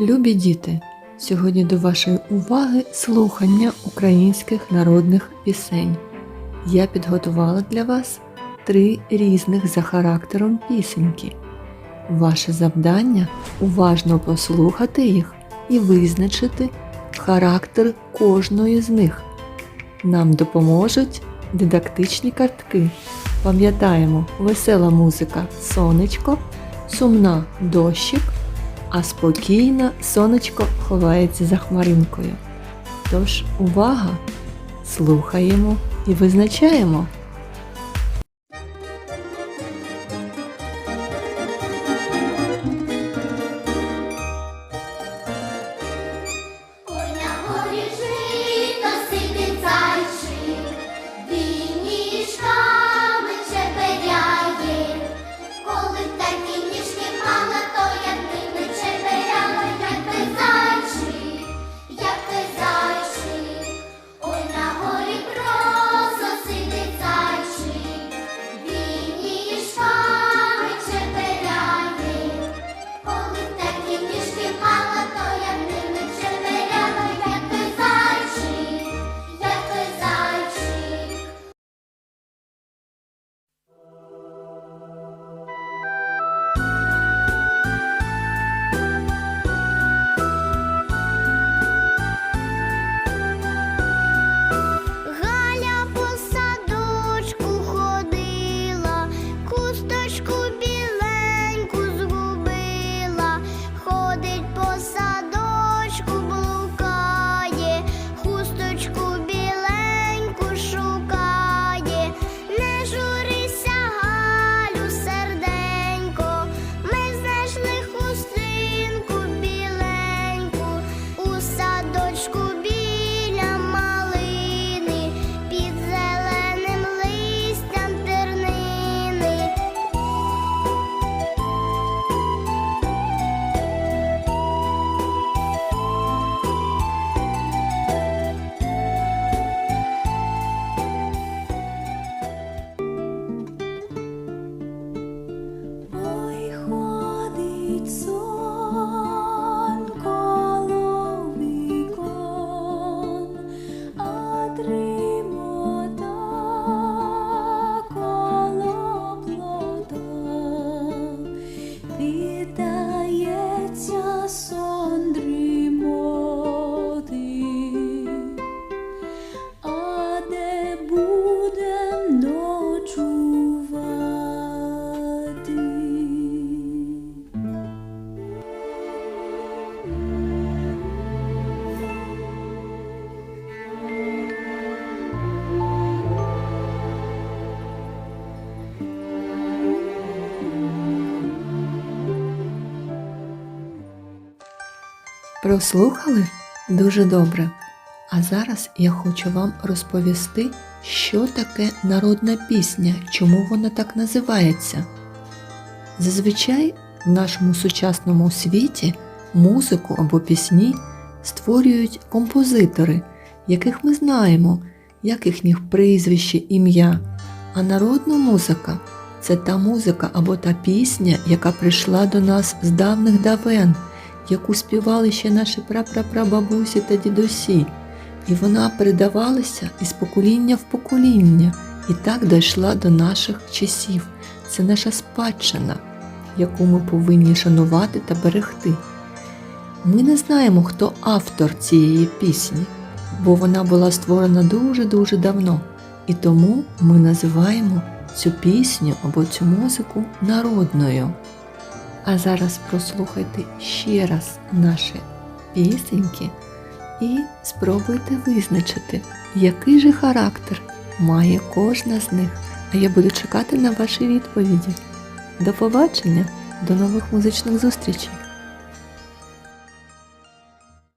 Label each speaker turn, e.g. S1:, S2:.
S1: Любі діти, сьогодні до вашої уваги слухання українських народних пісень. Я підготувала для вас три різних за характером пісеньки. Ваше завдання уважно послухати їх і визначити характер кожної з них. Нам допоможуть дидактичні картки. Пам'ятаємо, весела музика сонечко, сумна дощик, а спокійно сонечко ховається за хмаринкою. Тож увага! Слухаємо і визначаємо. Прослухали? Дуже добре. А зараз я хочу вам розповісти, що таке народна пісня, чому вона так називається. Зазвичай в нашому сучасному світі музику або пісні створюють композитори, яких ми знаємо, як їхніх прізвище, ім'я. А народна музика це та музика або та пісня, яка прийшла до нас з давних давен, яку співали ще наші прапрапрабабусі та дідусі. І вона передавалася із покоління в покоління і так дійшла до наших часів. Це наша спадщина, яку ми повинні шанувати та берегти. Ми не знаємо, хто автор цієї пісні, бо вона була створена дуже-дуже давно. І тому ми називаємо цю пісню або цю музику народною. А зараз прослухайте ще раз наші пісеньки і спробуйте визначити, який же характер має кожна з них. А я буду чекати на ваші відповіді. До побачення, до нових музичних зустрічей!